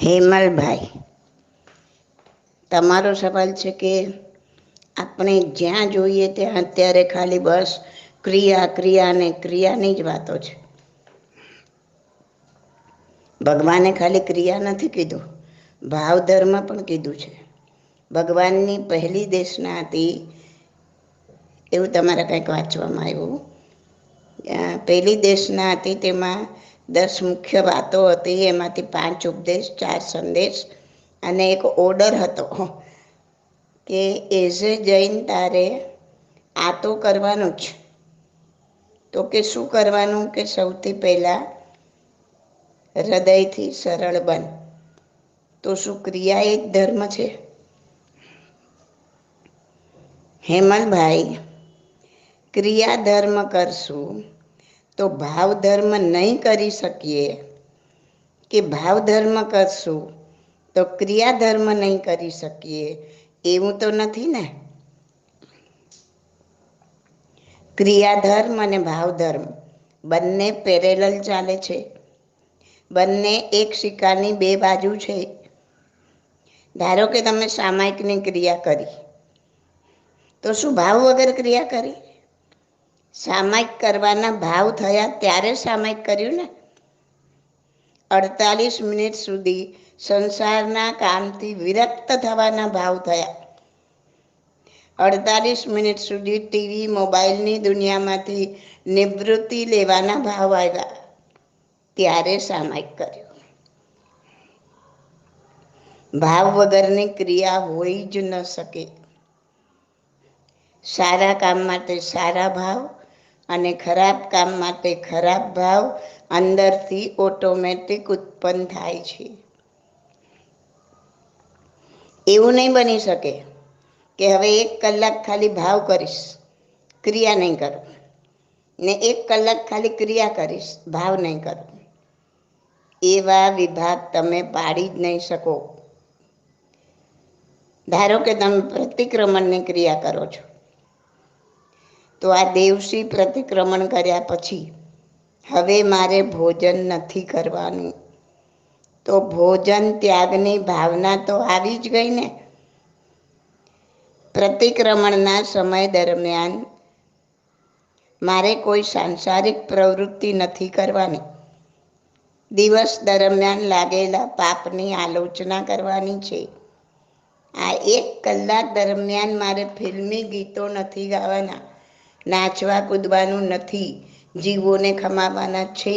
હેમલભાઈ, તમારો સવાલ છે કે આપણે જ્યાં જોઈએ ત્યાં અત્યારે ખાલી બસ ક્રિયા ક્રિયા ને ક્રિયાની જ વાતો છે. ભગવાને ખાલી ક્રિયા નથી કીધું, ભાવ ધર્મ પણ કીધું છે. ભગવાનની પહેલી દેશના હતી એવું તમારે કંઈક વાંચવામાં આવ્યું. પહેલી દેશના હતી તેમાં દસ મુખ્ય વાતો હતી, એમાંથી પાંચ ઉપદેશ, ચાર સંદેશ અને એક ઓર્ડર હતો. કે એઝ એ જૈન તારે આ તો કરવાનું જ. તો કે શું કરવાનું કે સૌથી પહેલાં હૃદયથી સરળ બન. તો શું ક્રિયા એક ધર્મ છે. હેમલભાઈ, ક્રિયા ધર્મ કરશું. તો ભાવ ધર્મ નહીં કરી શકીએ કે ભાવ ધર્મ કરશું, તો ક્રિયા ધર્મ નહીં કરી શકીએ, એવું તો નથી ને? ક્રિયા ધર્મ અને ભાવ ધર્મ બંને પેરેલલ ચાલે છે. બંને એક સિક્કાની બે બાજુ છે. ધારો કે તમે સામાયિકની ક્રિયા કરી, તો શું ભાવ વગર ક્રિયા કરી? સામાયિક કરવાના ભાવ થયા ત્યારે સામાયિક કર્યું ને? અડતાલીસ મિનિટ સુધી સંસારના કામથી વિરક્ત થવાના ભાવ થયા. અડતાલીસ મિનિટ સુધી ટીવી, મોબાઈલની દુનિયામાંથી નિવૃત્તિ લેવાના ભાવ આવ્યા. ત્યારે સામાયિક કર્યું. ભાવ વગરની ક્રિયા હોઈ જ ન શકે. સારા કામ માટે સારા ભાવ અને ખરાબ કામ માટે ખરાબ ભાવ અંદરથી ઓટોમેટિક ઉત્પન્ન થાય છે. એવું નહીં બની શકે કે હવે એક કલાક ખાલી ભાવ કરીશ, ક્રિયા નહીં કરું. ને એક કલાક ખાલી ક્રિયા કરીશ, ભાવ નહીં કરું. એવા વિભાગ તમે પાડી જ નહીં શકો. ધારો કે તમે પ્રતિક્રમણની ક્રિયા કરો છો. તો આ દેવસી પ્રતિક્રમણ કર્યા પછી, હવે મારે ભોજન નથી કરવાનું. તો ભોજન ત્યાગની ભાવના તો આવી જ ગઈ ને? પ્રતિક્રમણના સમય દરમિયાન, મારે કોઈ સાંસારિક પ્રવૃત્તિ નથી કરવાની. દિવસ દરમિયાન લાગેલા પાપની આલોચના કરવાની છે. આ એક કલાક દરમિયાન મારે ફિલ્મી ગીતો નથી ગાવાના. નાચવા કૂદવાનું નથી. જીવોને ખમાવાના છે.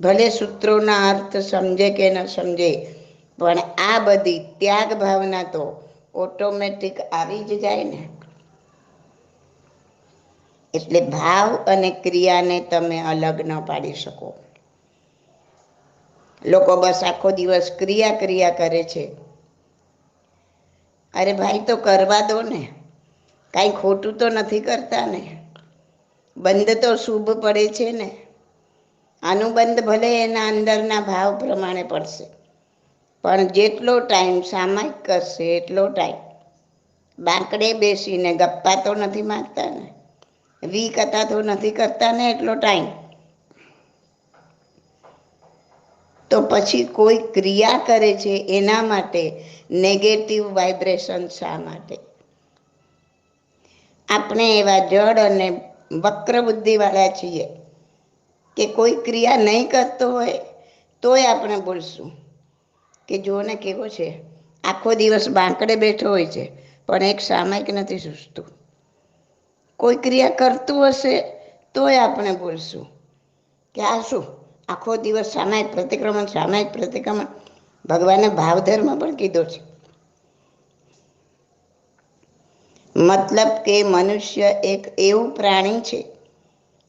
ભલે સૂત્રોના અર્થ સમજે કે ન સમજે, પણ આ બધી ત્યાગ ભાવના તો ઓટોમેટિક આવી જ જાય ને. એટલે ભાવ અને ક્રિયાને તમે અલગ ન પાડી શકો. લોકો બસ આખો દિવસ ક્રિયા ક્રિયા કરે છે. અરે ભાઈ તો કરવા દો ને. કાંઈ ખોટું તો નથી કરતા ને. બંધ તો શુભ પડે છે ને. અનુબંધ ભલે એના અંદરના ભાવ પ્રમાણે પડશે. પણ જેટલો ટાઈમ સામાયિક કરશે એટલો ટાઈમ. બાંકડે બેસીને ગપ્પા તો નથી મારતા ને. વી કથા તો નથી કરતા ને એટલો ટાઈમ. તો પછી કોઈ ક્રિયા કરે છે એના માટે નેગેટિવ વાઇબ્રેશન શા માટે? આપણે એવા જડ અને વક્ર બુદ્ધિવાળા છીએ. કે કોઈ ક્રિયા નહીં કરતો હોય, તોય આપણે બોલશું. કે જો ને કેવો છે. આખો દિવસ બાંકડે બેઠો હોય છે, પણ એક સામાયિક નથી સૂચતું કોઈ ક્રિયા કરતું હશે, તોય આપણે બોલશું. કે આ શું? આખો દિવસ સામાયિક પ્રતિક્રમણ સામાયિક પ્રતિક્રમણ. ભગવાને ભાવધર્મ પણ કીધો છે. મતલબ કે મનુષ્ય એક એવું પ્રાણી છે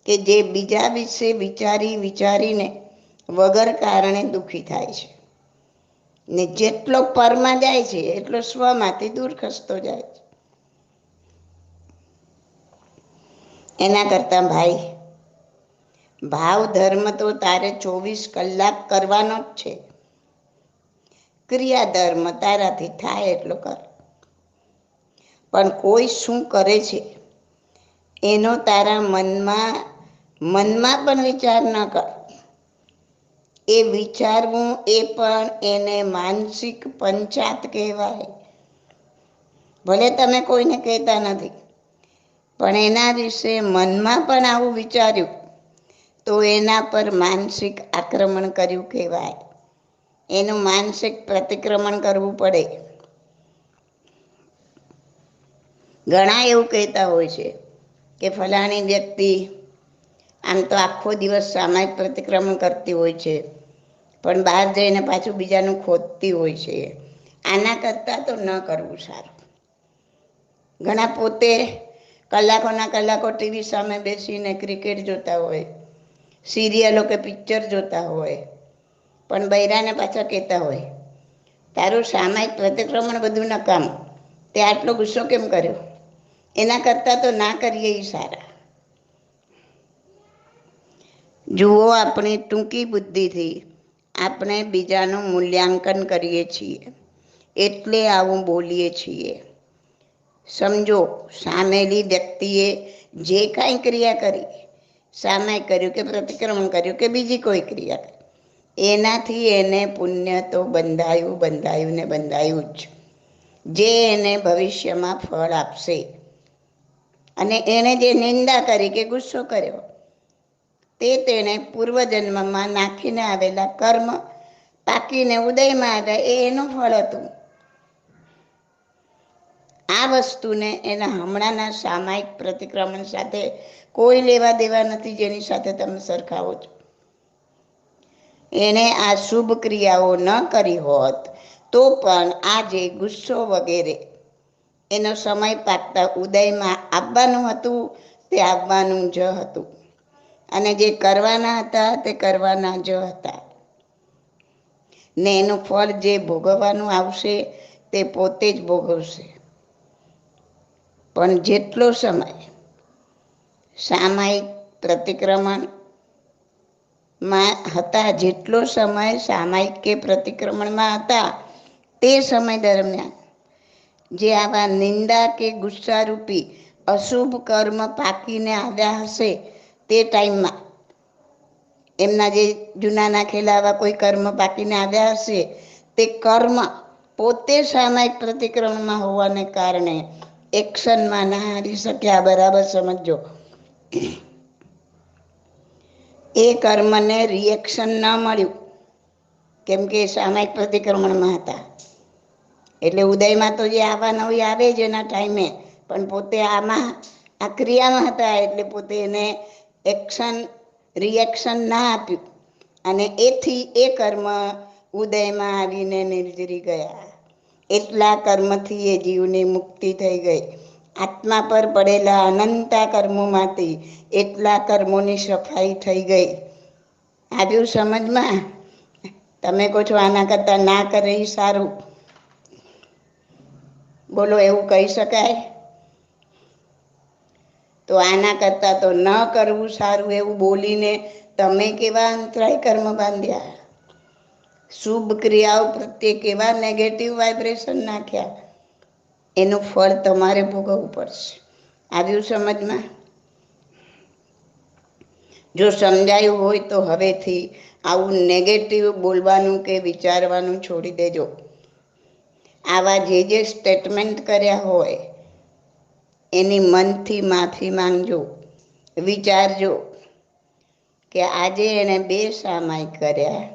કે જે બીજા વિશે વિચારી વિચારીને વગર કારણે દુઃખી થાય છે. ને જેટલો પરમાં જાય છે, એટલો સ્વમાંથી દૂર ખસતો જાય છે. એના કરતાં ભાઈ, ભાવ ધર્મ તો તારે ચોવીસ કલાક કરવાનો જ છે. ક્રિયા ધર્મ તારાથી થાય એટલો કર. પણ કોઈ શું કરે છે? એનો તારા મનમાં મનમાં પણ વિચાર ન કર. એ વિચારવું એ પણ એને માનસિક પંચાત કહેવાય. ભલે તમે કોઈને કહેતા નથી, પણ એના વિશે મનમાં પણ આવું વિચાર્યું, તો એના પર માનસિક આક્રમણ કર્યું કહેવાય. એનું માનસિક પ્રતિક્રમણ કરવું પડે. ઘણા એવું કહેતા હોય છે કે ફલાણી વ્યક્તિ આમ તો આખો દિવસ સામાયિક પ્રતિક્રમણ કરતી હોય છે, પણ બહાર જઈને પાછું બીજાનું ખોદતી હોય છે. આના કરતાં તો ન કરવું સારું. ઘણા પોતે કલાકોના કલાકો ટીવી સામે બેસીને ક્રિકેટ જોતા હોય, સિરિયલો કે પિક્ચર જોતા હોય, પણ બૈરાને પાછા કહેતા હોય, તારું સામાયિક પ્રતિક્રમણ બધું નકામ. તે આટલો ગુસ્સો કેમ કર્યો? એના કરતાં તો ના કરીએ સારા. જુઓ આપણી ટૂંકી બુદ્ધિથી આપણે બીજાનું મૂલ્યાંકન કરીએ છીએ, એટલે આવું બોલીએ છીએ. સમજો, સામેલી વ્યક્તિએ જે કાંઈ ક્રિયા કરી, સામે કર્યું કે પ્રતિક્રમણ કર્યું કે બીજી કોઈ ક્રિયા કરી, એનાથી એને પુણ્ય તો બંધાયું બંધાયું ને બંધાયું જ. જે એને ભવિષ્યમાં ફળ આપશે અને એણે જે નિંદા કરી કે ગુસ્સો કર્યો, તે તેણે પૂર્વજન્મમાં નાખીને આવેલા કર્મ પાકીને ઉદયમાં આવ્યા. એ એનું ફળ હતું. આ વસ્તુને એના હમણાંના સામાયિક પ્રતિક્રમણ સાથે કોઈ લેવા દેવા નથી, જેની સાથે તમે સરખાવો છો. એણે આ શુભ ક્રિયાઓ ન કરી હોત, તો પણ આજે ગુસ્સો વગેરે એનો સમય પાકતા ઉદયમાં આવવાનું હતું, તે આવવાનું જ હતું. અને જે કરવાના હતા, તે કરવાના જ હતા. ને એનું ફળ જે ભોગવવાનું આવશે, તે પોતે જ ભોગવશે. પણ જેટલો સમય સામાયિક પ્રતિક્રમણમાં હતા, જેટલો સમય સામાયિક કે પ્રતિક્રમણમાં હતા, તે સમય દરમિયાન જે આવા નિંદા કે ગુસ્સારૂપી અશુભ કર્મ પાકીને આવ્યા હશે તે ટાઈમમાં એમના જે જૂના નાખેલા આવા કોઈ કર્મ પાકીને આવ્યા હશે તે કર્મ પોતે સામાયિક પ્રતિક્રમણમાં હોવાને કારણે એક્શનમાં ના હારી શક્યા. બરાબર સમજો એ કર્મને રિએક્શન ન મળ્યું. કેમ કે સામાયિક પ્રતિક્રમણમાં હતા. એટલે ઉદયમાં તો જે આવા નવી આવે જ એના ટાઈમે પણ પોતે આમાં, આ ક્રિયામાં હતા એટલે પોતે એને એક્શન રિએક્શન ના આપ્યું. અને એથી એ કર્મ ઉદયમાં આવીને નિર્જરી ગયા. એટલા કર્મથી એ જીવની મુક્તિ થઈ ગઈ. આત્મા પર પડેલા અનંતા કર્મોમાંથી એટલા કર્મોની સફાઈ થઈ ગઈ. આવ્યું સમજમાં? તમે કહો છો આના કરતાં ના કરે સારું. બોલો એવું કહી શકાય? તો આના કરતાં તો ન કરવું સારું એવું બોલીને તમે કેવા અંતરાય કર્મ બાંધ્યા? શુભ ક્રિયાઓ પ્રત્યે કેવા નેગેટિવ વાઇબ્રેશન નાખ્યા? એનું ફળ તમારે ભોગવવું પડશે. આવ્યું સમજમાં? જો સમજાયું હોય તો હવેથી આવું નેગેટિવ બોલવાનું કે વિચારવાનું છોડી દેજો. આવા જે જે સ્ટેટમેન્ટ કર્યા હોય, એની મનથી માફી માંગજો. વિચારજો કે આજે એણે બે સામાય કર્યા.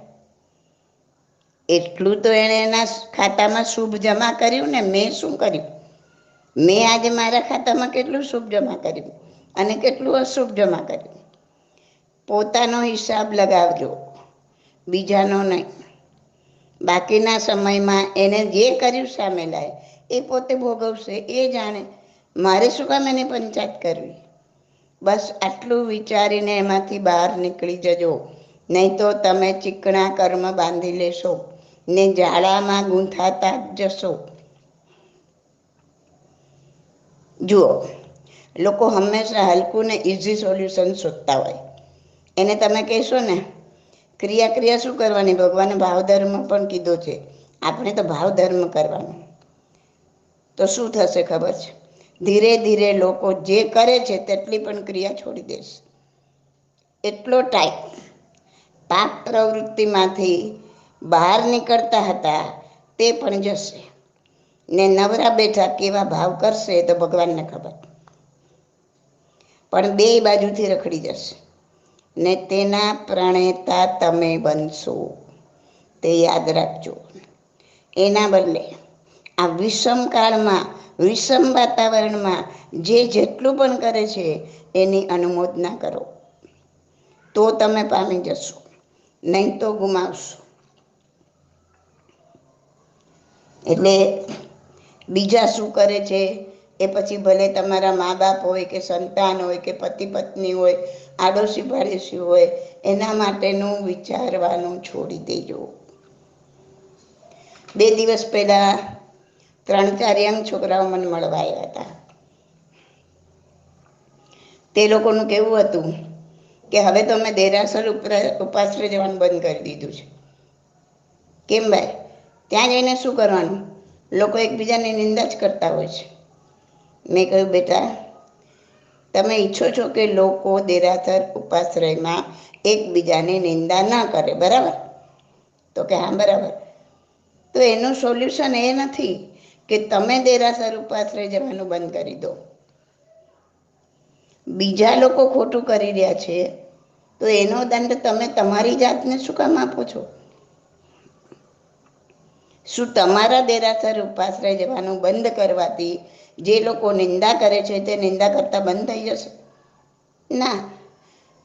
એટલું તો એણે એના ખાતામાં શુભ જમા કર્યું ને મેં શું કર્યું? મેં આજે મારા ખાતામાં કેટલું શુભ જમા કર્યું અને કેટલું અશુભ જમા કર્યું? પોતાનો હિસાબ લગાવજો. બીજાનો નહીં. બાકીના સમયમાં એને જે કર્યું સામે લાય, એ પોતે ભોગવશે, એ જાણે. મારે શું કામ એને પંચાયત કરવી? બસ આટલું વિચારીને એમાંથી બહાર નીકળી જજો. નહીં તો તમે ચીકણા કર્મ બાંધી લેશો ને જાડામાં ગૂંથાતા જશો. જુઓ, લોકો હંમેશા હલકું ને ઇઝી સોલ્યુશન શોધતા હોય. એને તમે કહેશો ને ક્રિયા ક્રિયા શું કરવાની? ભગવાને ભાવ ધર્મ પણ કીધો છે. આપણે તો ભાવ ધર્મ કરવાનો. તો શું થશે ખબર છે? ધીરે ધીરે લોકો જે કરે છે તેટલી પણ ક્રિયા છોડી દેશે. એટલો ટાઈમ પાપ પ્રવૃત્તિમાંથી બહાર નીકળતા હતા તે પણ જશે. ને નવરા બેઠા કેવા ભાવ કરશે તો ભગવાનને ખબર. પણ બે બાજુથી રખડી જશે. ને તેના પ્રણેતા તમે બનશો. તે યાદ રાખજો. એના બદલે આ વિષમ કાળમાં, વિષમ વાતાવરણમાં જે જેટલું પણ કરે છે, એની અનુમોદના કરો. તો તમે પામી જશો. નહીં તો ગુમાવશો. એટલે બીજા શું કરે છે? એ પછી ભલે તમારા મા બાપ હોય કે સંતાન હોય કે પતિ પત્ની હોય, આડોશી પાડોશી હોય, એના માટેનું વિચારવાનું છોડી દેજો. બે દિવસ પહેલા ત્રણ ચાર એમ છોકરાઓ મને મળવા આવ્યા હતા. તે લોકોનું કેવું હતું કે હવે તો અમે દેરાસર ઉપાશ્રય જવાનું બંધ કરી દીધું છે. કેમ ભાઈ? ત્યાં જઈને શું કરવાનું? લોકો એકબીજાની નિંદા જ કરતા હોય છે. મેં કહ્યું, બેટા, તમે ઈચ્છો છો કે લોકો દેરાસર ઉપાશ્રયમાં એકબીજાની નિંદા ના કરે, બરાબર? તો કે હા, બરાબર. તો એનું સોલ્યુશન એ નથી કે તમે દેરાસર ઉપાશ્રય જવાનું બંધ કરી દો. બીજા લોકો ખોટું કરી રહ્યા છે, તો એનો દંડ તમે તમારી જાતને શું કામ આપો છો? શું તમારા દેરાસર ઉપાશ્રય જવાનું બંધ કરવાથી જે લોકો નિંદા કરે છે તે નિંદા કરતા બંધ થઈ જશે? ના.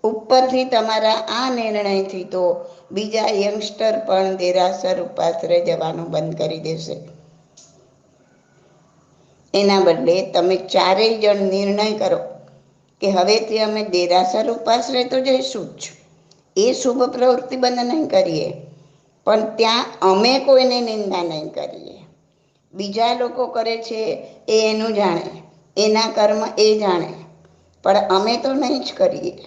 ઉપરથી તમારા આ નિર્ણયથી તો બીજા યંગસ્ટર પણ દેરાસર ઉપાશ્રય જવાનું બંધ કરી દેશે. એના બદલે તમે ચારેય જણ નિર્ણય કરો કે હવેથી અમે દેરાસર ઉપાશ્રય તો જઈશું જ. એ શુભ પ્રવૃત્તિ બંધ નહીં કરીએ. પણ ત્યાં અમે કોઈને નિંદા નહીં કરીએ. બીજા લોકો કરે છે એ એનું જાણે, એના કર્મ એ જાણે, પણ અમે તો નહીં જ કરીએ.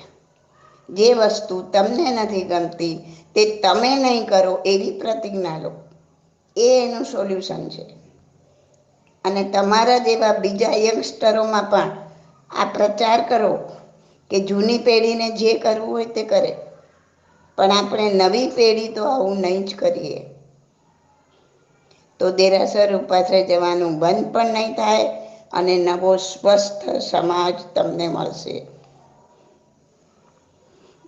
જે વસ્તુ તમને નથી ગમતી તે તમે નહીં કરો એવી પ્રતિજ્ઞા લો. એ એનું સોલ્યુશન છે. અને તમારા જેવા બીજા યંગસ્ટરોમાં પણ આ પ્રચાર કરો કે જૂની પેઢીને જે કરવું હોય તે કરે. પણ આપણે નવી પેઢી તો આવું નહીં જ કરીએ. તો દેરાસર ઉપાશ્રય જવાનું બંધ પણ નહીં થાય અને નવો સ્વસ્થ સમાજ તમને મળશે.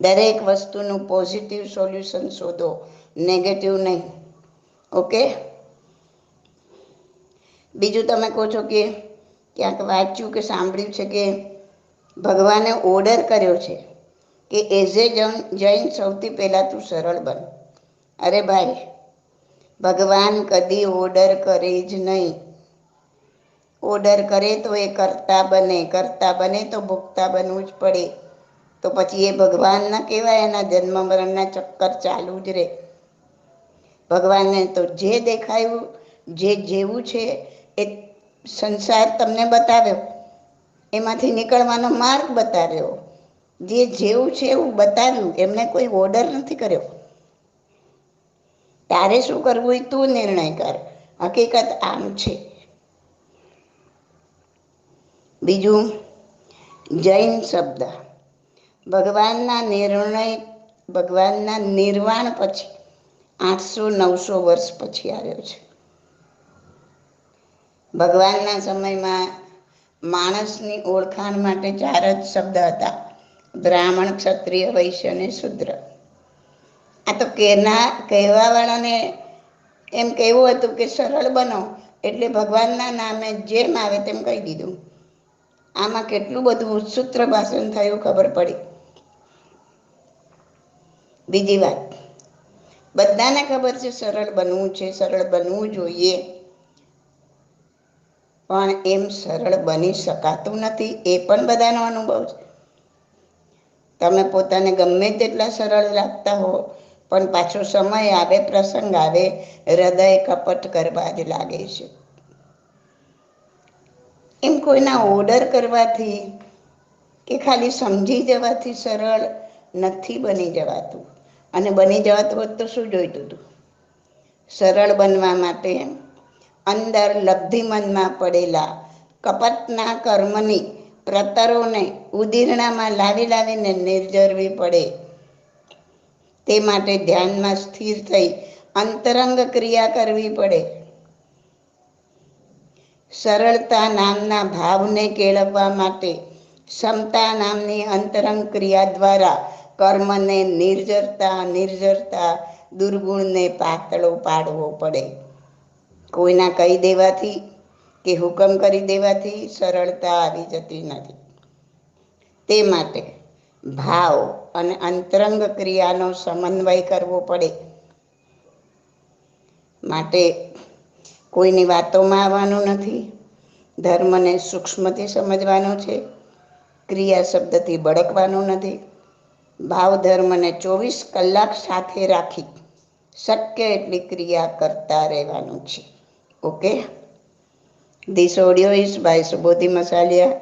દરેક વસ્તુનું પોઝિટિવ સોલ્યુશન શોધો નેગેટિવ નહીં. ઓકે બીજું તમે કહો છો કે ક્યાંક વાંચ્યું કે સાંભળ્યું છે કે ભગવાને ઓર્ડર કર્યો છે. કે એઝ એ જૈન સૌથી પહેલાં તું સરળ બન. અરે ભાઈ, ભગવાન કદી ઓર્ડર કરે જ નહીં. ઓર્ડર કરે તો એ કરતા બને કરતા બને તો ભોગતા બનવું જ પડે. તો પછી એ ભગવાન ના કહેવાય, એના જન્મ મરણના ચક્કર ચાલુ જ રહે ભગવાનને તો જે દેખાયું, જે જેવું છે, એ સંસાર તમને બતાવ્યો. એમાંથી નીકળવાનો માર્ગ બતાવ્યો. જે જેવું છે એવું બતાવ્યું, એમને કોઈ ઓર્ડર નથી કર્યો. તારે શું કરવું એ તું નિર્ણય કર. હકીકત આમ છે. બીજું, જૈન શબ્દ. ભગવાનના નિર્ણય, ભગવાનના નિર્વાણ પછી, આઠસો નવસો વર્ષ પછી આવ્યો છે. ભગવાનના સમયમાં માણસની ઓળખાણ માટે ચાર જ શબ્દ હતા. બ્રાહ્મણ, ક્ષત્રિય, વૈશ્ય અને શુદ્ર. આ તો કહેના, કહેવાવાળાને એમ કહેવું હતું કે સરળ બનો, એટલે ભગવાનના નામે જેમ આવે તેમ કહી દીધું. આમાં કેટલું બધું સૂત્ર ભાષણ થયું ખબર પડી. બીજી વાત. બધાને ખબર છે સરળ બનવું છે, સરળ બનવું જોઈએ. પણ એમ સરળ બની શકાતું નથી, એ પણ બધાનો અનુભવ છે. તમે પોતાને ગમે તેટલા સરળ લાગતા હો, પણ પાછો સમય આવે, પ્રસંગ આવે, હૃદય કપટ કરવા જ લાગે છે. એમ કોઈના ઓર્ડર કરવાથી કે ખાલી સમજી જવાથી સરળ નથી બની જવાતું. અને બની જવાતું હોત તો શું જોઈતું હતું સરળ બનવા માટે અંદર લબ્ધિ મનમાં પડેલા કપટના કર્મની પ્રતરોને ઉદીર્ણામાં લાવી લાવીને નિર્જરવી પડે. તે માટે ધ્યાનમાં સ્થિર થઈ અંતરંગ ક્રિયા કરવી પડે. સરળતા નામના ભાવને કેળવવા માટે ક્ષમતા નામની અંતરંગ ક્રિયા દ્વારા કર્મને નિર્જરતા નિર્જરતા, દુર્ગુણને પાતળો પાડવો પડે. કોઈના કહી દેવાથી કે હુકમ કરી દેવાથી સરળતા આવી જતી નથી. તે માટે ભાવ અને અંતરંગ ક્રિયાનો સમન્વય કરવો પડે. માટે કોઈની વાતોમાં આવવાનું નથી. ધર્મને સૂક્ષ્મથી સમજવાનો છે. ક્રિયા શબ્દથી બળકવાનું નથી. ભાવ ધર્મને ચોવીસ કલાક સાથે રાખી શક્ય એટલી ક્રિયા કરતા રહેવાનું છે. Okay? This audio is by Subodhi Masalia.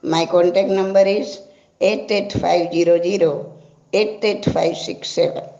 My contact number is 8850088567.